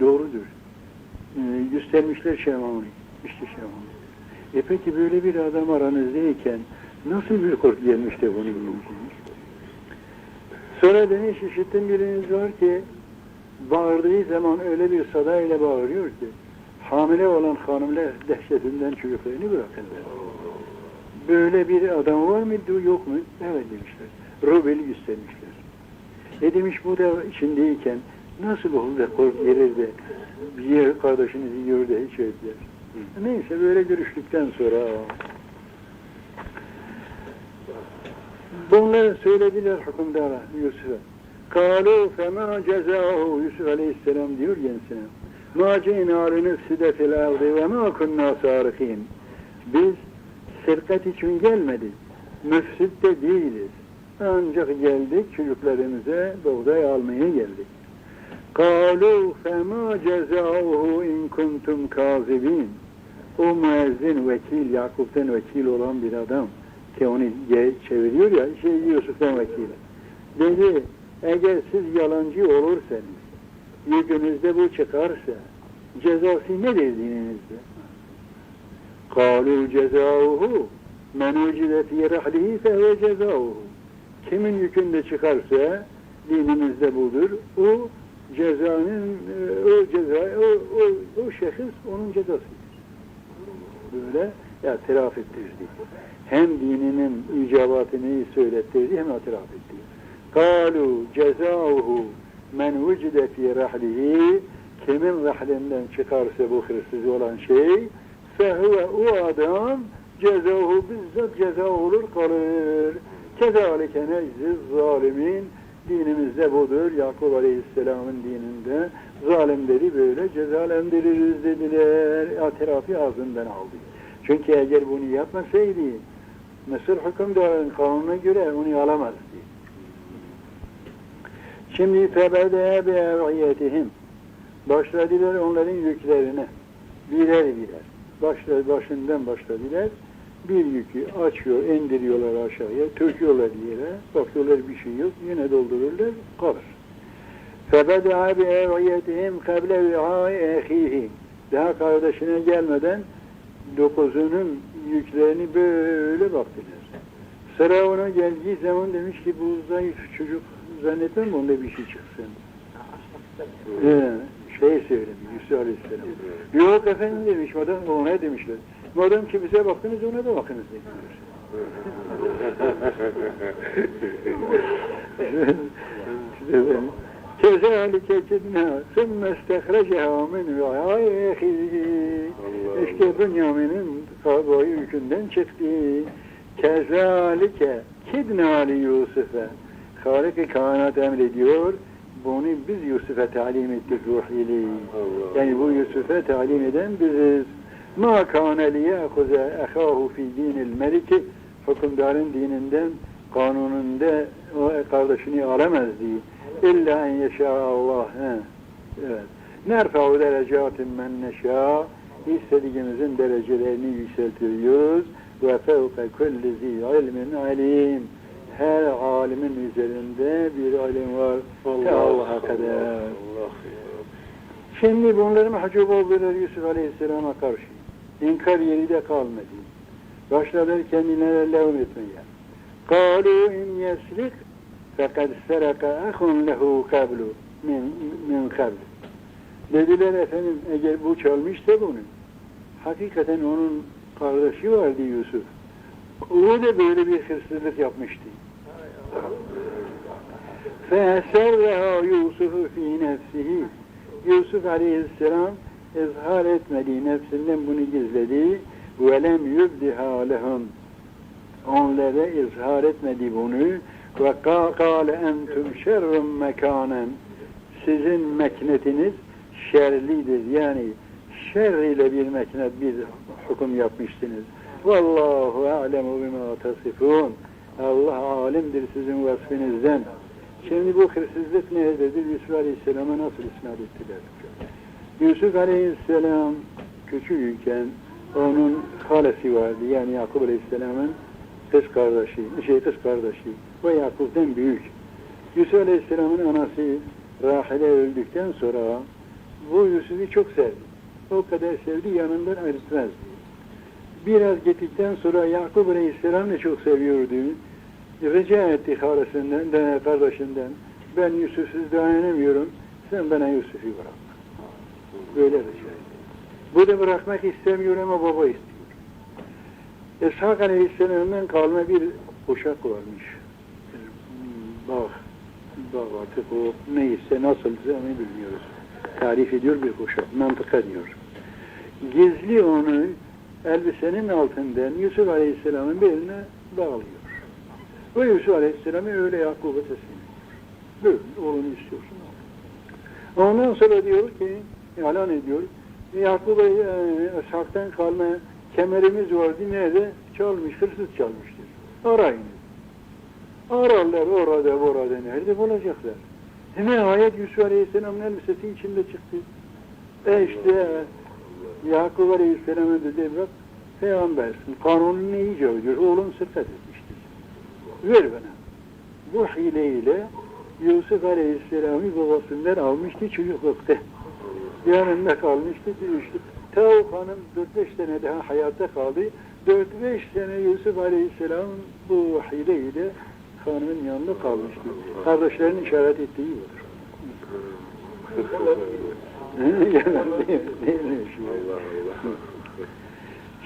Doğrudur. Ee, göstermişler Şemam'ı. İşte Şemam'ı. E peki böyle bir adam aranızdayken nasıl bir kurt gelmiş de bunu yiyorsunuz? Sonra demiş işittim biriniz var ki bağırdığı zaman öyle bir sadayla bağırıyor ki hamile olan hanımlar dehşetinden çocuklarını bırakırlar. Böyle bir adam var mıydı yok mu? Evet demişler. Rubel göstermişler. E demiş bu da içindeyken nasıl olur da kurt gelir de bir yer kardeşinizi yiyor da hiç ödler. Neyse böyle görüştükten sonra bunları söylediler hükümdara Yusuf'a. Kalu fema cezahu Yusuf Aleyhisselam diyor kendisine. Ma cina li nefside fil ardı ve ma kunna sarikin. Biz sirkat için gelmedik. Müfsit de değiliz. Ancak geldik çocuklarımıza buğday almaya geldik. Kalu fema cezauhu in kuntum kazibin. O müezzin vekil, Yakup'tan vekil olan bir adam ki onu çeviriyor ya, şey Yusuf'tan vekil. Dedi, eğer siz yalancı olursanız, yükünüzde bu çıkarsa, cezası nedir dininizde? Kalu cezauhu men ucide fi rahlihi fehve cezauhu. Kimin yükünde çıkarsa dinimizde budur. O cezanın e, o ceza o, o, o şahıs onun cezasıdır. Böyle itiraf ettirdi. Hem dininin icabatını söylettirdi hem itiraf etti. Kalu cezauhu men vücide fi rahlihi kimin rahlinden çıkarsa bu hırsız olan şey fehuve o adam cezahu bizzat ceza olur kalır. Kezalike necziz zalimin dinimizde budur. Yakup Aleyhisselam'ın dininde zalimleri böyle cezalandırırız dediler. İtirafı ağzından aldı. Çünkü eğer bunu yapmasaydı Mısır hükümdarının kanununa göre onu alamazdı. Şimdi febede bi eviyetihim başladılar onların yüklerine birer birer başla, başından başladılar bir yükü açıyor, indiriyorlar aşağıya, töküyorlar yere, bakıyorlar bir şey yok, yine doldururlar, kalır. فَبَدَعَ بِاَوْيَتِهِمْ قَبْلَ وِعَاءِ اَخِيهِ Daha kardeşine gelmeden dokuzunun yüklerini böyle baktılar. Sıra ona geldiği zaman demiş ki bu zayıf çocuk zannetmem onda bir şey çıksın. Ee, şey söylemiş Yusuf Aleyhisselam. Yok efendim demiş, madem ona demişler. Madem ki bize baktınız ona da bakınız dediler. Kezalike cidna sümme istehrecaha min ve'âi İşte Bünyamin'in boyu yükünden çıktı. Kezalike kidna li Yusuf'e Halik-i kainat emrediyor. Bunu biz Yusuf'a talim ettik ruh ile. Yani bu Yusuf'a talim eden biziz. Ma kâne liyâkuze ehâhu fî dînil meliki hükümdarın dininden kanununda o kardeşini alamazdı. İlla en yeşâallah. Evet. Nerfa'u derecatin men neşâ istediğimizin derecelerini yükseltiriyoruz. Ve fevke kulli zî ilmin alim Her alimin üzerinde bir alim var. Allah'a kadar. Şimdi bunları mahcup oldular Yusuf Aleyhisselam'a karşı. İnkar yeri de kalmadı. Başladılar kendilerine levm etmeye. قالوا in yesrik fekad seraka ahun lehu kablu min, min kabl. Dediler efendim eğer bu çalmışsa bunu hakikaten onun kardeşi vardı Yusuf. O da böyle bir hırsızlık yapmıştı. فَاَسَرَّهَا يُوسُفُ ف۪ي نَفْسِهِ Yusuf Aleyhisselam izhar etmediği nefsinden bunu gizledi. وَلَمْ يُبْدِهَا لَهُمْ Onlara izhar etmedi bunu. Ve kâle entum şerrun mekanen sizin meknetiniz şerlidir. Yani şer ile bir meknet, bir hüküm yapmışsınız. Vallahu alemu bima tasifun. Allah alimdir sizin vasfınızdan. Şimdi bu hırsızlık nerededir? Yusuf Aleyhisselam'a nasıl isnat ettiler? Yusuf Aleyhisselam küçükken onun halesi vardı. Yani Yakup Aleyhisselam'ın kız kardeşi, şey kız kardeşi ve Yakup'tan büyük. Yusuf Aleyhisselam'ın anası Rahile öldükten sonra bu Yusuf'u çok sevdi. O kadar sevdi yanından ayrılmaz diyor. Biraz gittikten sonra Yakup Aleyhisselam da çok seviyordu. Rica etti halesinden, de, kardeşinden. Ben Yusuf'suz dayanamıyorum. Sen bana Yusuf'u bırak. Böyle rica etti. Bu da bırakmak istemiyor ama baba istiyor. İshak Aleyhisselam'dan kalma bir uşak varmış. Bağ. Bağ artık o neyse nasılsa onu bilmiyoruz. Tarif ediyor bir kuşak. Mantıka diyor. Gizli onu elbisenin altından Yusuf Aleyhisselam'ın beline bağlıyor. Ve Yusuf Aleyhisselam'ı öyle Yakup'a teslim ediyor. Böyle oğlunu istiyorsun. Ondan sonra diyor ki, ilan ediyor, Yakup'a e, Ishak'tan kalma kemerimiz vardı. Nerede? Çalmış, hırsız çalmıştır. Arayın. Ararlar orada burada nerede bulacaklar? Nihayet Yusuf Aleyhisselam'ın elbisesi içinde çıktı. E işte Yakup Aleyhisselam'a dedi bak peygambersin. Kanununu iyice uydur. Oğlum sırkat etmiştir. Ver bana. Bu hileyle Yusuf Aleyhisselam'ı babasından almıştı çocuklukta. Yanında kalmıştı, düştü. Tavuk Hanım 4-5 sene daha hayatta kaldı. 4-5 sene Yusuf Aleyhisselam bu hileyle hanımın yanında kalmıştı. Kardeşlerin işaret ettiği budur.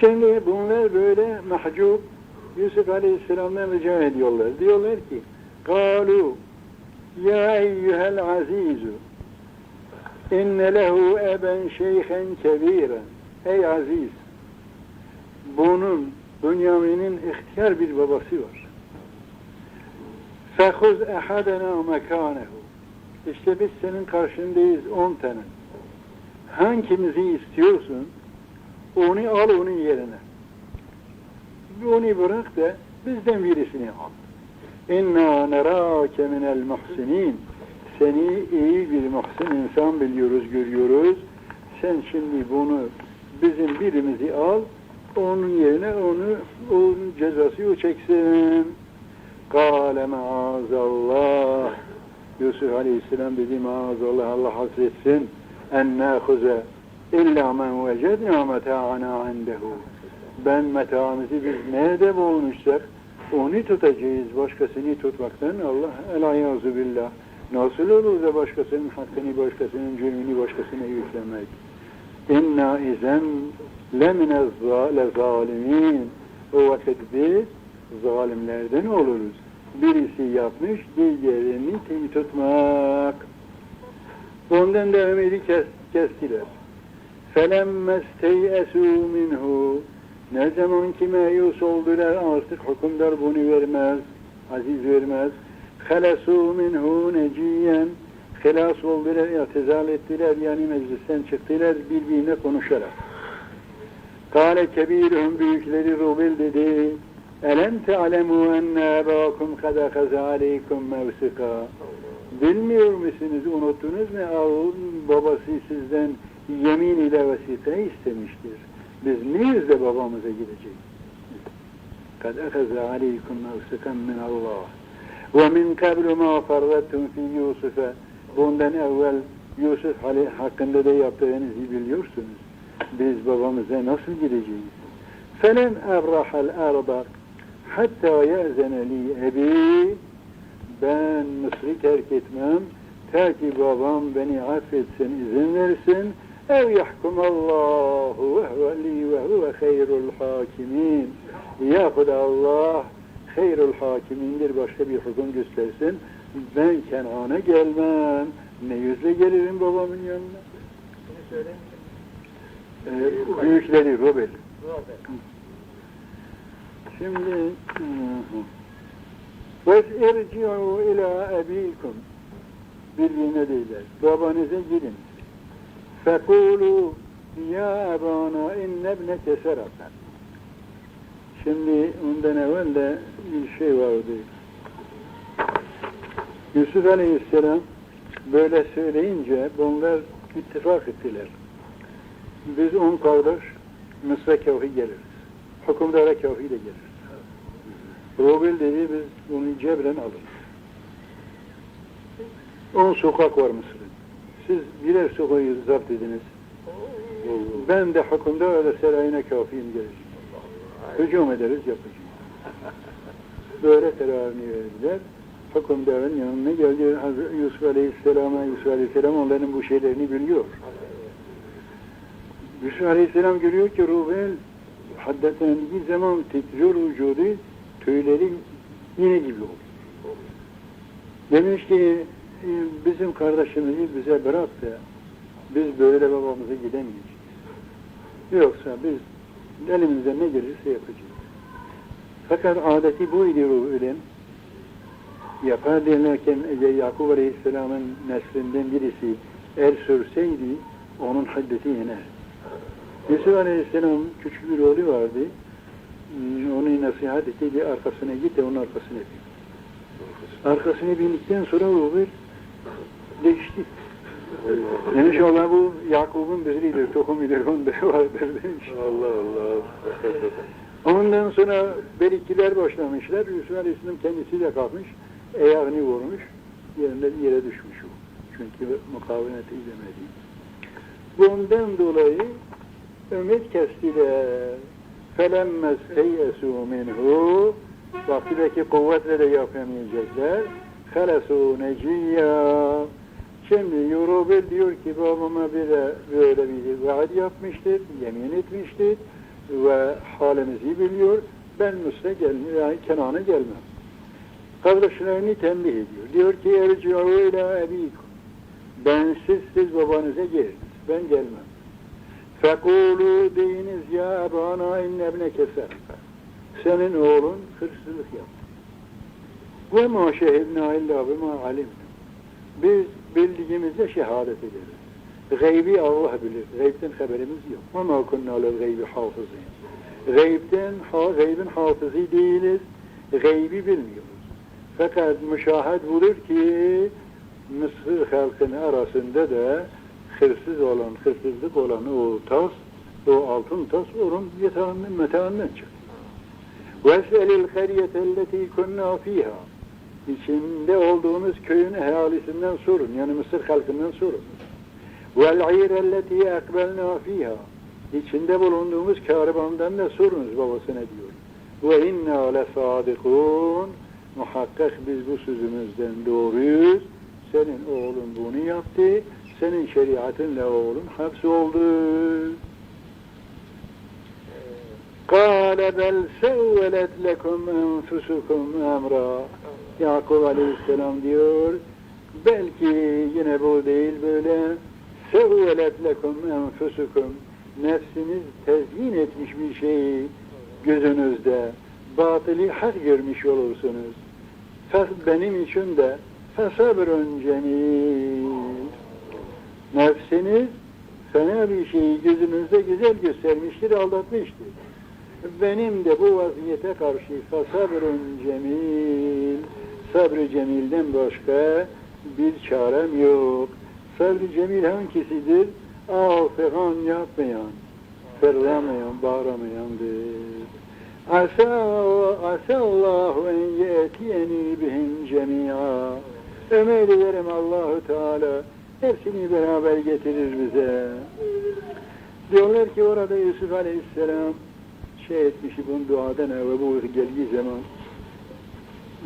Şimdi bunlar böyle mahcup Yusuf Aleyhisselam'dan rica ediyorlar. Diyorlar ki قالوا يا أيها العزيز إن له أبا شيخا كبيرا Ey aziz bunun Bünyamin'in ihtiyar bir babası var. فَخُذْ اَحَدَنَا مَكَانَهُ İşte biz senin karşındayız on tane. Hangimizi istiyorsun? Onu al onun yerine. Onu bırak da bizden birisini al. İnna nerâke minel muhsinin. Seni iyi bir muhsin insan biliyoruz, görüyoruz. Sen şimdi bunu bizim birimizi al, onun yerine onu, onun cezası o çeksin. Kâle maazallah. Yusuf Aleyhisselam dedi maazallah Allah hasretsin. En nâhuze illa men vecedna meta'ana indehu ben metaamızı biz ne edep olmuşsak onu tutacağız. Başkasını tutmaktan Allah El elayazu billah. Nasıl olur da başkasının hakkını başkasının cürmünü başkasına yüklemek? İnna izen lemine zalimin o vakit biz zalimlerden oluruz. Birisi yapmış diğerini tim tutmak. Ondan da ümidi kestiler. Felemme steyesû minhu. Ne zaman ki meyus oldular artık hükümdar bunu vermez, aziz vermez. Helesu minhu neciyen Hilas oldular, i'tizal ettiler yani meclisten çıktılar birbirine konuşarak. Kale kebirühüm büyükleri Rubil dedi. Elem te'alemu enne ebâkum kada kaza aleykum mevsika. Bilmiyor musunuz, unuttunuz mu? Ağın babası sizden yemin ile vesika istemiştir. Biz neyiz de babamıza gideceğiz? Ehaza aleykum mevsikan min Allah. Ve min kablu ma farrattum fi Yusuf'a. Bundan evvel Yusuf hakkında da yaptığınızı biliyorsunuz. Biz babamıza nasıl gideceğiz? Felen ebrahal erba hatta ye'zene li ebi ben Mısır'ı terk etmem ta ki babam beni affetsin, izin versin ev yahkum Allahu ve huve ve huve hayrul hakimin. Yahut Allah hayrul hakimindir başka bir hukum göstersin. Ben Kenan'a gelmem. Ne yüzle gelirim babamın yanına? Ee, büyükleri Robel. Şimdi ve irci'u ila ebikum. Birbirine değiller. Babanıza gidin. Fekulu ya Rabana inne ibneke serafen. Şimdi ondan evvel de bir şey vardı. Yusuf Aleyhisselam böyle söyleyince bunlar ittifak ettiler. Biz on kardeş Mısır'a kevhi geliriz. Hükümdara kevhi de geliriz. Rubil dedi biz bunu cebren alırız. On sokak var Mısır siz birer sobayı zapt ediniz. Ben de hakkında öyle serayine kafiyim gelir. Hücum ederiz yapacağız. Böyle kararını verdiler. Hükümdarın yanına geldi Hazreti Yusuf Aleyhisselam'a. Yusuf Aleyhisselam onların bu şeylerini biliyor. Yusuf Aleyhisselam görüyor ki Rubel haddetlendiği zaman tekrar vücudu tüyleri yine gibi olur. Demiş ki "E, bizim kardeşimizi bize bırak da biz böyle babamıza gidemeyeceğiz. Yoksa biz elimizden ne gelirse yapacağız. Fakat adeti buydu Rubel'in. Yapar denirken Yakup Aleyhisselam'ın neslinden birisi el sürseydi onun haddeti iner. Yusuf Aleyhisselam küçük bir oğlu vardı. Hmm, Onu nasihat etti, "Bir arkasına git de onun arkasına bin. Arkasına bindikten sonra Rubel değişti. Demiş Allah bu Yakup'un biridir, tohumidir, onda vardır demiş. Allah Allah. Ondan sonra berikkiler başlamışlar. Yusuf Aleyhisselam kendisi de kalkmış, ayağını vurmuş, yerinden yere düşmüş o. Çünkü mukavemet edemedi. Bundan dolayı ümit kestiler. فَلَمَّ اسْتَيْأَسُوا مِنْهُ Vaktideki kuvvetle de yapamayacaklar. Halesu neciyya. Şimdi Eurobel diyor ki babama bir böyle bir vaat yapmıştır, yemin etmiştir ve halimizi biliyor. Ben Mısır'a gelmem, yani Kenan'a gelmem. Kardeşlerini tembih ediyor. Diyor ki erci'u ila ebikum. Ben siz, siz babanıza geliniz. Ben gelmem. Fekulu deyiniz ya ebana inne ebne keser. Senin oğlun hırsızlık yaptı. Ve ma şehidna illa bima alimna. Biz bildiğimizde şehadet ederiz. Gaybi Allah bilir. Gaybden haberimiz yok. Ve ma kunna lel gaybi hafızın. Gaybden, ha, gaybin hafızı değiliz. Gaybi bilmiyoruz. Fakat müşahit bulur ki Mısır halkının arasında da hırsız olan, hırsızlık olan o tas, o altın tas onun yatağından, metağından çıktı. وَاسْأَلِ الْخَرْيَةَ الَّتِي كُنَّا ف۪يهَا İçinde olduğumuz köyün ehalisinden sorun. Yani Mısır halkından sorun. وَالْعِيرَ الَّتِي اَقْبَلْنَا ف۪يهَا İçinde bulunduğumuz karavandan da sorunuz babasına diyor. وَاِنَّا لَصَادِقُونَ Muhakkak biz bu sözümüzden doğruyuz. Senin oğlun bunu yaptı. Senin şeriatınla oğlun hapsoldu. Kale bel sevvelet lekum enfusukum emra. Yakup Aleyhisselam diyor. Belki yine bu değil böyle. Sevvelet lekum enfusukum. Nefsiniz tezyin etmiş bir şeyi gözünüzde. Batılı hak görmüş olursunuz. Benim için de fesabrun cemil. Nefsiniz fena bir şeyi gözünüzde güzel göstermiştir, aldatmıştır. Benim de bu vaziyete karşı fesabrun cemil, sabrı cemilden başka bir çarem yok. Sabrı cemil hangisidir? Ağ fegan yapmayan, fırlamayan, bağıramayandır. Asa asallahu en yetiyeni bihim cemi'a. Ömer ederim Allahu Teala hepsini beraber getirir bize. Diyorlar ki orada Yusuf Aleyhisselam şey etmiş bunun duadan ve bu geldiği zaman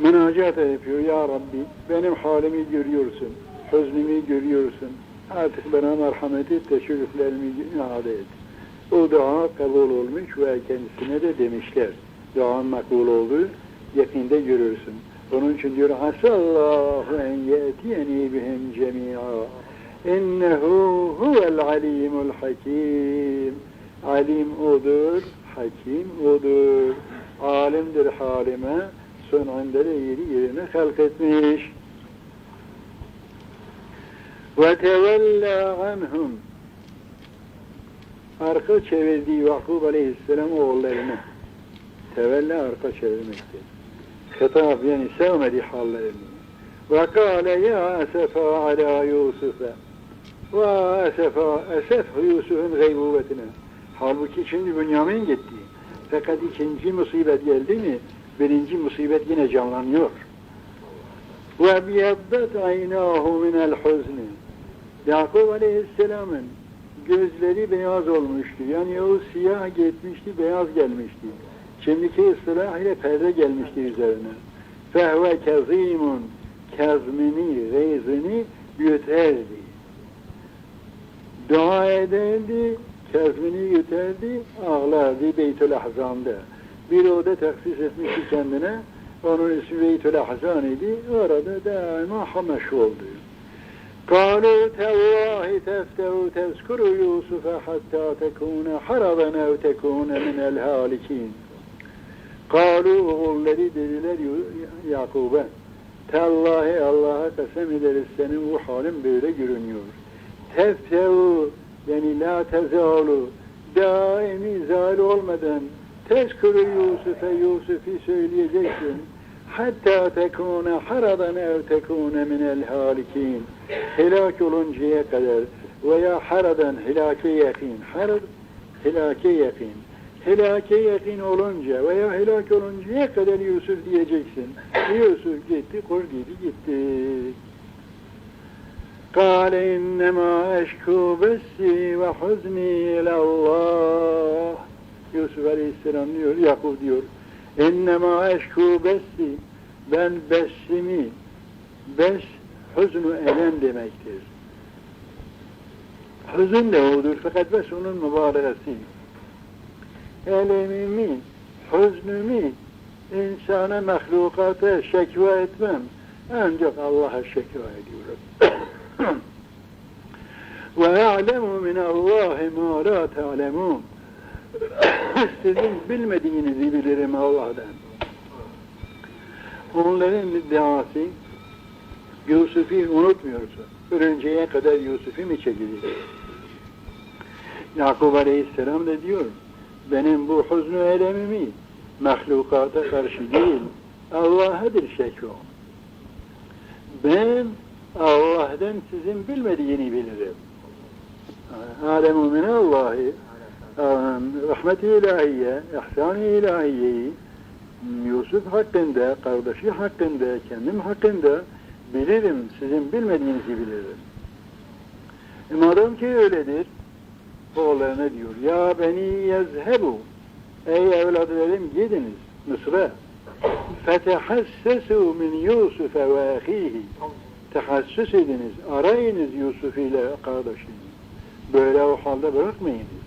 münacat yapıyor. Ya Rabbi benim halimi görüyorsun. Hüznümü görüyorsun. Artık bana merhamet et çocuklarımı iade et. O dua kabul olmuş ve kendisine de demişler. Duan makbul oldu. Yakında görürsün. Onun için diyor Asallahu en yetiyeni bihim cemi'a. İnnehu huvel alimul hakim. Alim odur, hakim odur. Alimdir halime, sonunda da yeri yerine halk etmiş. Ve tevella anhum. Arka çevirdiği Yakup Aleyhisselam oğullarına. Tevella arka çevirmektir. Hitap yani sevmedi hallerini. Ve kâle ya esefa ala Yusuf'a. Ve esefa, esef Yusuf'un gaybubetine. Halbuki şimdi Bünyamin gitti. Fakat ikinci musibet geldi mi, birinci musibet yine canlanıyor. Ve biyaddet aynahu minel huzni. Yakup Aleyhisselam'ın gözleri beyaz olmuştu. Yani o siyah gitmişti, beyaz gelmişti. Şimdiki ıslah ile perde gelmişti üzerine. Fehve kezimun kezmini, geyzini yüterdi. Dua ederdi, kezmini yüterdi, ağlardı Beytül Ahzan'da. Bir oda taksis etmişti kendine, onun ismi Beytül Ahzan idi. Orada daima hameş oldu. قالوا تالله تفتأ تذكر يوسف حتى تكون حرضا أو تكون من الهالكين قالوا oğulları dediler Yu- Yakub'a Tallahi Allah'a kasem ederiz senin bu halin böyle görünüyor. Teftevu yani la tezalu daimi zal olmadan tezkürü Yusuf'e Yusuf'i söyleyeceksin. Hatta tekune haradan ev tekune minel halikin. Helak oluncaya kadar veya haradan helake yakin. Harad helake yakin. Helake yakin olunca veya helak oluncaya kadar Yusuf diyeceksin. Yusuf gitti, kul gibi gitti. قال إنما أشكو بثي وحزني إلى الله Yusuf Aleyhisselam diyor, Yakup diyor. İnnemâ eşkû bessi. Ben bessimi, bes, hüznü elem demektir. Hüzün de odur fakat bes onun mübareğesi. Elemimi, hüznümü insana, mahlukata şekva etmem. Ancak Allah'a şekva ediyorum. Ve a'lemu min Allahi ma la ta'lemun. Sizin bilmediğinizi bilirim Allah'tan. Onların iddiası Yusuf'u unutmuyorsun. Ölünceye kadar Yusuf'u mi çekilir? Yakup Aleyhisselam da diyor, benim bu hüznü elemimi mahlukata karşı değil, Allah'adır şekvum. Ben Allah'tan sizin bilmediğini bilirim. Alemu minallahi rahmeti ilahiye, ihsan-ı ilahiyeyi Yusuf hakkında, kardeşi hakkında, kendim hakkında bilirim, sizin bilmediğinizi bilirim. E madem ki öyledir, oğullarına diyor, ya beni yezhebu, ey evlatlarım gidiniz. Mısır'a, fetehassesu min Yusuf ve ahihi, tehassüs ediniz, arayınız Yusuf ile kardeşini. Böyle o halde bırakmayınız.